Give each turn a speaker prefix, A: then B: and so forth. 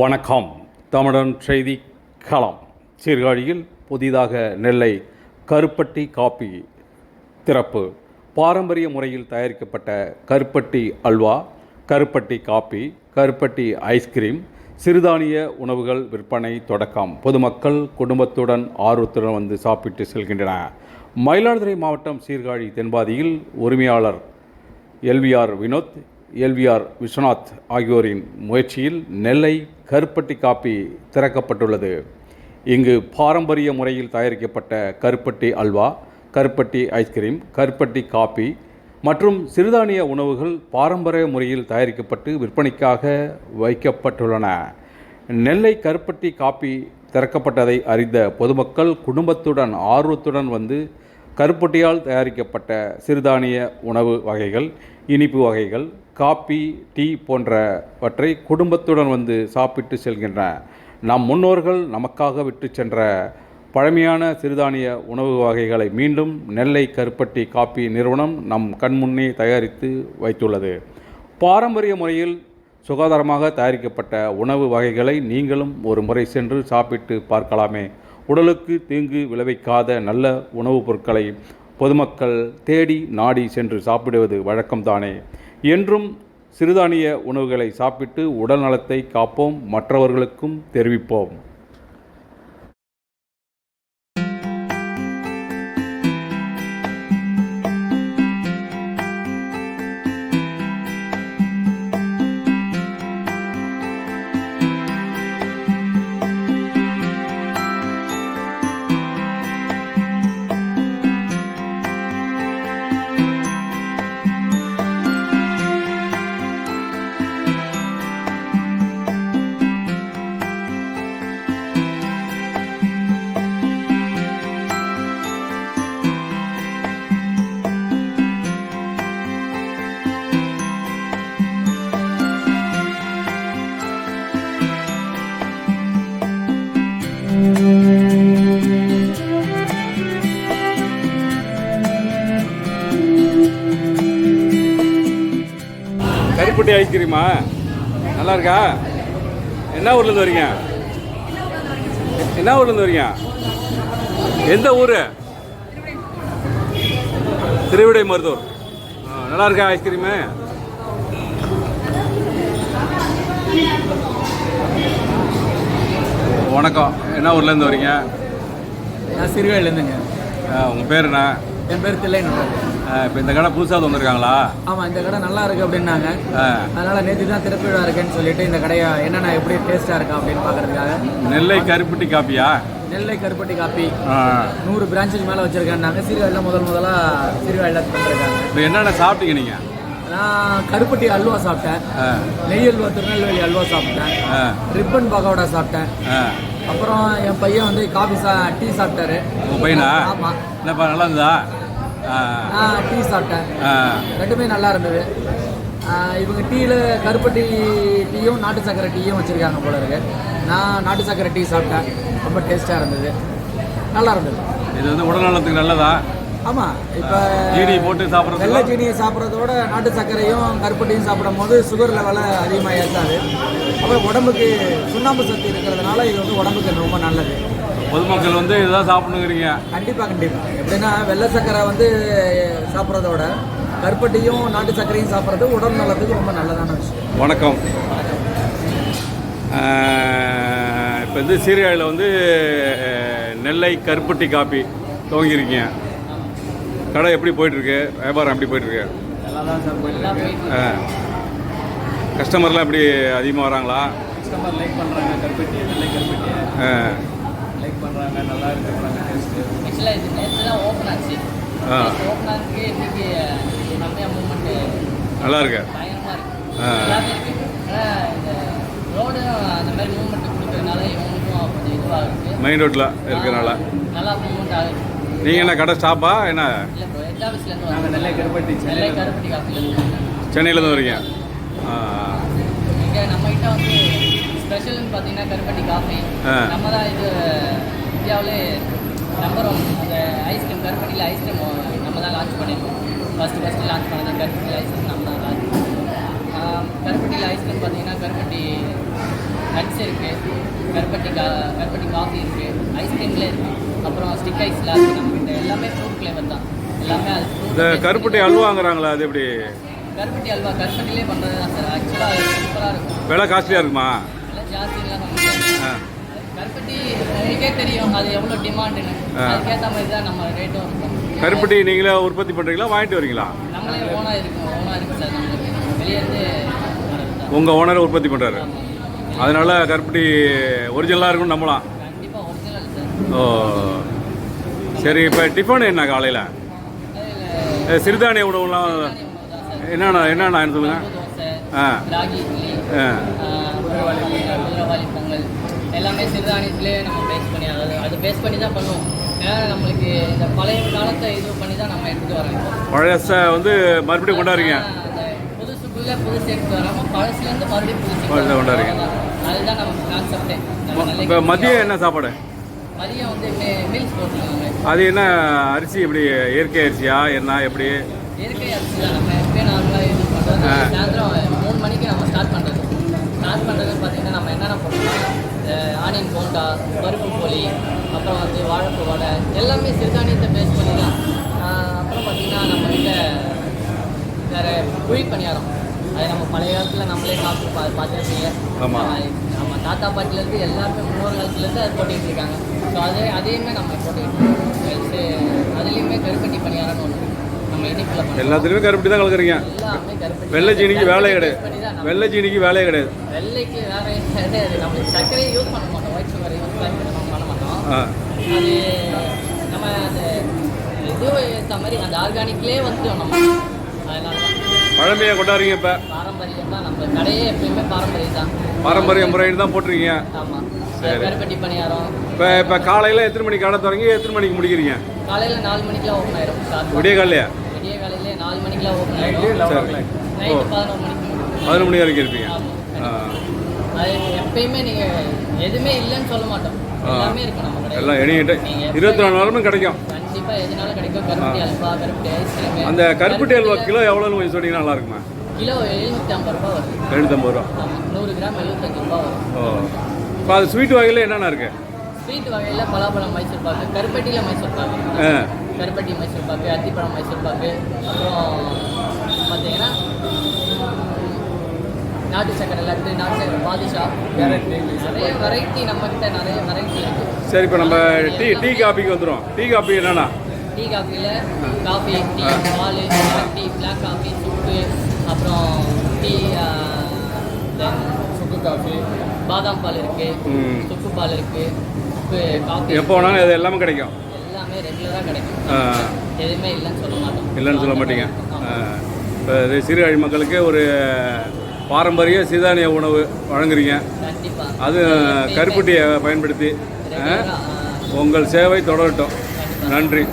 A: வணக்கம். தமிழன் செய்தி களம். சீர்காழியில் புதிதாக நெல்லை கருப்பட்டி காப்பி திறப்பு. பாரம்பரிய முறையில் தயாரிக்கப்பட்ட கருப்பட்டி அல்வா கருப்பட்டி காப்பி கருப்பட்டி ஐஸ்கிரீம் சிறுதானிய உணவுகள் விற்பனை தொடக்கம். பொதுமக்கள் குடும்பத்துடன் ஆர்வத்துடன் வந்து சாப்பிட்டு செல்கின்றன. மயிலாடுதுறை மாவட்டம் சீர்காழி தென்பாதியில் உரிமையாளர் எல்விஆர் வினோத் எல்விஆர் விஸ்வநாத் ஆகியோரின் முயற்சியில் நெல்லை கருப்பட்டி காப்பி திறக்கப்பட்டுள்ளது. இங்கு பாரம்பரிய முறையில் தயாரிக்கப்பட்ட கருப்பட்டி அல்வா கருப்பட்டி ஐஸ்கிரீம் கருப்பட்டி காப்பி மற்றும் சிறுதானிய உணவுகள் பாரம்பரிய முறையில் தயாரிக்கப்பட்டு விற்பனைக்காக வைக்கப்பட்டுள்ளன. நெல்லை கருப்பட்டி காப்பி திறக்கப்பட்டதை அறிந்த பொதுமக்கள் குடும்பத்துடன் ஆர்வத்துடன் வந்து கருப்பட்டியால் தயாரிக்கப்பட்ட சிறுதானிய உணவு வகைகள் இனிப்பு வகைகள் காப்பி டீ போன்றவற்றை குடும்பத்துடன் வந்து சாப்பிட்டு செல்கின்ற நம் முன்னோர்கள் நமக்காக விட்டு சென்ற பழமையான சிறுதானிய உணவு வகைகளை மீண்டும் நெல்லை கருப்பட்டி காப்பி நிறுவனம் நம் கண்முன்னே தயாரித்து வைத்துள்ளது. பாரம்பரிய முறையில் சுகாதாரமாக தயாரிக்கப்பட்ட உணவு வகைகளை நீங்களும் ஒரு முறை சென்று சாப்பிட்டு பார்க்கலாமே. உடலுக்கு தீங்கு விளைவிக்காத நல்ல உணவுப் பொருட்களை பொதுமக்கள் தேடி நாடி சென்று சாப்பிடுவது வழக்கம்தானே? என்றும் சிறுதானிய உணவுகளை சாப்பிட்டு உடல் நலத்தை காப்போம் மற்றவர்களுக்கும் தெரிவிப்போம். கருப்பட்டி ஐஸ்கிரீமா நல்லா இருக்கா? என்ன ஊர்லேருந்து வரீங்க? என்ன ஊர்லேருந்து வரீங்க? எந்த ஊர்? திருவிடை மருதூர் நல்லா இருக்கா ஐஸ்கிரீமு வணக்கம். என்ன ஊர்லேருந்து வரீங்க?
B: நான் சிறுவையிலேருந்துங்க
A: உங்கள் பேர் என்ன?
B: என் பேர் தில்லைன்னு
A: இப்போ இந்த கடை புதுசாக வந்திருக்காங்களா?
B: ஆமாம் இந்த கடை நல்லா இருக்கு அப்படின்னாங்க. அதனால் நேற்று தான் திறப்பு விழா இருக்குன்னு சொல்லிட்டு இந்த கடையை என்னென்ன எப்படி டேஸ்ட்டாக இருக்கா அப்படின்னு பார்க்கறதுக்காக.
A: நெல்லை கருப்பட்டி காப்பியா?
B: நெல்லை கருப்பட்டி காப்பி. நூறு பிரான்ச்சுக்கு மேலே வச்சுருக்காங்க. சீர்காழியில் முதல் முதலாக சீர்காழியில் பண்ணிருக்காங்க
A: இப்போ என்னென்ன சாப்பிட்டீங்க நீங்கள்
B: நான் கருப்பட்டி அல்வா சாப்பிட்டேன். நெய் அல்வா திருநெல்வேலி அல்வா சாப்பிட்டேன். ரிப்பன் பகோடா சாப்பிட்டேன். அப்புறம் என் பையன் வந்து காஃபி சா டீ சாப்பிட்டாரு.
A: உங்கள் பையனா?
B: ஆமாம்
A: என்னப்பா நல்லா இருந்தா
B: டீ சாப்பிட்டேன். ரெண்டுமே நல்லா இருந்தது இவங்க டீயில் கருப்பட்டி டீயும் நாட்டு சக்கரை டீயும் வச்சுருக்காங்க போல இருக்கு. நான் நாட்டு சக்கரை டீ சாப்பிட்டேன். ரொம்ப டேஸ்ட்டாக இருந்தது. நல்லா இருந்தது
A: இது வந்து உடல்நலத்துக்கு நல்லதா?
B: ஆமாம் இப்போ
A: ஜீனி போட்டு சாப்பிட்றது
B: வெள்ளை சீனியை சாப்பிட்றதோட நாட்டு சர்க்கரையும் கருப்பட்டியும் சாப்பிடும் போது சுகர் லெவலை அதிகமாக ஏற்றாது அப்புறம் உடம்புக்கு சுண்ணாம்பு சத்து இருக்கிறதுனால இது வந்து உடம்புக்கு ரொம்ப நல்லது.
A: பொதுமக்கள் வந்து இதுதான் சாப்பிடணுங்கிறீங்க.
B: கண்டிப்பாக கண்டிப்பாக எப்படின்னா வெள்ளை சர்க்கரை வந்து சாப்பிட்றதோட கருப்பட்டியும் நாட்டு சர்க்கரையும் சாப்பிட்றது உடல் நலத்துக்கு ரொம்ப நல்லதான விஷயம்.
A: வணக்கம். இப்போ வந்து சீர்காழியில் வந்து நெல்லை கருப்பட்டி காப்பி துவங்கியிருக்கீங்க. கடை எப்படி போயிட்டுருக்கு? வியாபாரம் எப்படி போயிட்டுருக்கு? ஆ. கஸ்டமர்லாம் எப்படி அதிகமாக வராங்களா?
B: கஸ்டமர் லைக் பண்ணுறாங்க கருப்பட்டி நெல்லை கருப்பட்டி.
A: ஆ.
B: லைக் பண்ணுறாங்க நல்லா இருக்குறாங்க டேஸ்ட்டு
C: ஆக்சுவலாக இது நேற்று தான் ஓப்பன் ஆச்சு.
A: ஆ.
C: ஓப்பன் ஆனதுக்கு இன்னைக்கு செம்மையாக மூமெண்ட்டு
A: நல்லா இருக்கு.
C: பயங்கரமாக இருக்கு.
A: ஆ.
C: எல்லாமே இருக்கு. ஆனால் இந்த ரோடு அந்த மாதிரி மூமெண்ட் கொடுக்கறதுனால இவங்களுக்கும் கொஞ்சம் இதுவாக இருக்கு.
A: மெயின் ரோட்டில் இருக்கிறனால.
C: நல்லா மூமெண்ட் ஆகுது.
A: நீங்கள் என்ன கடை ஸ்டாப்பா என்ன?
B: நெல்லை கருப்பட்டி
C: நெல்லை கருப்பட்டி காஃபிலேருந்து
A: சென்னையிலேருந்து வரீங்க.
C: நம்மகிட்ட வந்து ஸ்பெஷல்னு பார்த்தீங்கன்னா கருப்பட்டி காஃபி. நம்ம தான் இது இந்தியாவிலே நம்பர் ஒன் அந்த ஐஸ்கிரீம் கருப்பட்டியில் ஐஸ்கிரீம் நம்ம தான் லான்ச் பண்ணியிருக்கோம் ஃபஸ்ட்டு ஃபஸ்ட்டு லான்ச் பண்ணது கருப்பட்டியில் ஐஸ்கிரீம் நம்ம தான் லான்ச் கருப்பட்டியில் ஐஸ்கிரீம் பார்த்தீங்கன்னா கருப்பட்டி நட்ஸ் இருக்குது கருப்பட்டி கா கருப்பட்டி காஃபி இருக்குது ஐஸ்கிரீம்ல இருக்குது அப்புறம் ஸ்டிக் ஐஸ்லாம் இருக்குது நம்மகிட்ட எல்லாமே ஃப்ரூட் ஃப்ளேவர் தான். எல்லாமே அது
A: இந்த கருப்பட்டி அல்வாங்கிறாங்களா அது எப்படி?
C: கருப்பட்டி அல்வா கருப்பட்டிலே பண்ணுறது தான் சார் ஆக்சுவலாக சூப்பராக இருக்கும்.
A: விலை காஸ்ட்லியாக இருக்குமா?
C: எல்லாம் ஜாஸ்தியெல்லாம் கருப்பட்டி உங்களுக்கே தெரியும் அது எவ்வளோ டிமாண்டுன்னு. அதுக்கேற்ற மாதிரி தான் நம்ம ரேட்டும் இருக்கும்.
A: கருப்பட்டி நீங்களே உற்பத்தி பண்ணுறீங்களா வாங்கிட்டு வரீங்களா?
C: நம்மளே ஓனாக இருக்கும் ஓனாக இருக்கும் சார் நம்மளுக்கு வரது தான்.
A: உங்கள் ஓனரை உற்பத்தி பண்ணுறாரு அதனால கருப்பட்டி ஒரிஜினலாக இருக்கும்னு நம்பலாம். ஓ சரி இப்போ டிஃபன் என்ன காலையில்? சிறுதானிய உணவுலாம் என்னென்ன என்னென்ன
C: தோசை
A: ஆ. ஆ.
C: எல்லாமே சிறுதானியத்திலே நம்ம பேஸ் பண்ணி அதாவது அது பேஸ் பண்ணி தான் பண்ணுவோம். ஏன்னா நம்மளுக்கு இந்த பழைய காலத்தை இது பண்ணி தான் நம்ம எடுத்துகிட்டு வரோம்
A: பழச வந்து மறுபடியும் கொண்டாடுறீங்க.
C: எடுத்து வராமல் பழசுலேருந்து மறுபடியும். அதுதான் கான்செப்டே
A: இப்போ மதியம் என்ன சாப்பாடு?
C: மதியம் வந்து மீல்ஸ் போட்டுருக்காங்க
A: அது என்ன அரிசி எப்படி இயற்கை அரிசியா என்ன எப்படி?
C: இயற்கை அரிசி தான் நம்ம எப்பயும் நார்மலாக இது பண்ணுறது. சாயந்தரம் மூணு மணிக்கு நம்ம ஸ்டார்ட் பண்ணுறது ஸ்டார்ட் பண்ணுறது பார்த்தீங்கன்னா நம்ம என்னென்ன போட்டோம்னா ஆனியன் போண்டா பருப்பு போலி அப்புறம் வந்து வாழைப்பூ வடை எல்லாமே சிறுதானியத்தை பேஸ் பண்ணி தான். அப்புறம் பார்த்தீங்கன்னா நம்ம கிட்ட வேறு குழி பணியாரம். சாப்பிட்டு பா பார்த்துருப்பீங்க.
A: ஆமா.
C: நம்ம தாத்தா பாட்டிலேருந்து எல்லாருமே முன்னோர் காலத்துலேருந்து அது போட்டுக்கிட்டு இருக்காங்க. ஸோ அதே அதையுமே நம்ம போட்டுக்கிட்டு அதுலேயுமே கருப்பட்டி பணியாரம்னு ஒன்று நம்ம இனிப்பில்
A: எல்லாத்துலேயுமே கருப்பட்டி தான் கலக்குறீங்க.
C: எல்லாமே கருப்பட்டி
A: வெள்ளை சீனிக்கு வேலையே
C: கருப்பட்டி
A: கிடையாது வெள்ளை சீனிக்கு வேலையே கிடையாது.
C: வெள்ளைக்கு வேற கிடையாது. நம்ம சர்க்கரையை யூஸ் பண்ண மாட்டோம். ஒயிட் சுகரை யூஸ் பண்ணி மாட்டோம். அது நம்ம அந்த இது ஏற்ற மாதிரி அந்த ஆர்கானிக்லேயே வந்துட்டோம் நம்ம. அதனால தான்
A: பழமையாக கொண்டாடுறீங்க இப்போ?
C: பாரம்பரியம் தான் நம்ம கடையே எப்பயுமே பாரம்பரியம் தான்.
A: பாரம்பரிய முறையில் தான் போட்டிருக்கீங்க.
C: ஆமாம்
A: சரி.
C: கருப்பட்டி பணியாரம்.
A: இப்போ இப்போ காலையில் எத்தனை மணிக்கு கடை தொடங்கி எத்தனை மணிக்கு முடிக்கிறீங்க?
C: காலையில் நாலு மணிக்கெலாம் ஓப்பன் ஆயிரும்.
A: விடிய காலையா
C: விடிய காலையிலே நாலு மணிக்கெலாம் ஓப்பன் ஆயிரும்.
A: சரி.
C: நைட்டு பதினொரு மணிக்கு முடியும்.
A: பதினொரு மணி வரைக்கும் இருப்பீங்க.
C: அது எப்பயுமே நீங்கள் எதுவுமே இல்லைன்னு சொல்ல மாட்டோம். எல்லாமே எப்ப-
A: இருபத்தி நாலு நேரமும் கிடைக்கும். அந்த கருப்பட்டி அல்வா கிலோ எவ்வளோன்னு கொஞ்சம் சொன்னீங்கன்னா நல்லா இருக்குமா?
C: கிலோ ஐம்பது ரூபா வரும்.
A: எழுநூத்தம்பது ரூபா.
C: நூறு கிராம் எழுபத்தஞ்சு ரூபா
A: ஓ. இப்போ அது ஸ்வீட் வகையில் என்னென்ன இருக்கு?
C: ஸ்வீட் வகையில் பலாப்பழம் மைசூர் பாக்கு. கருப்பட்டியில் மைசூர் பாக்கு. கருப்பட்டி மைசூர் பாக்கு. அத்திப்பழம் மைசூர் பாக்கு. அப்புறம் பார்த்தீங்கன்னா நாட்டு சக்கரை லட்டு நாட்டு சக்கரை பாதுஷா. நிறைய வெரைட்டி நம்மக்கிட்ட நிறைய வெரைட்டி இருக்கு.
A: சரி இப்போ நம்ம டீ டீ காபிக்கு வந்துடும் டீ காபி என்னென்னா?
C: டீ காஃபியில் காஃபி டீ பால் டீ பிளாக் காஃபி சுக்கு அப்புறம் டீ சுக்கு காஃபி பாதாம் பால் இருக்கு
A: ம்.
C: சுக்கு பால் இருக்கு சுக்கு காஃபி
A: எப்போ வேணாலும் இது எல்லாமே கிடைக்கும்.
C: எல்லாமே ரெகுலராக கிடைக்கும். எதுவுமே இல்லைன்னு சொல்ல மாட்டோம்.
A: இல்லைன்னு சொல்ல மாட்டீங்க. இப்போ இது சிறுகாழி மக்களுக்கு ஒரு பாரம்பரிய சிறுதானிய உணவு வழங்குறீங்க. அது கருப்பட்டியை பயன்படுத்தி உங்கள் சேவை தொடரட்டும். நன்றி.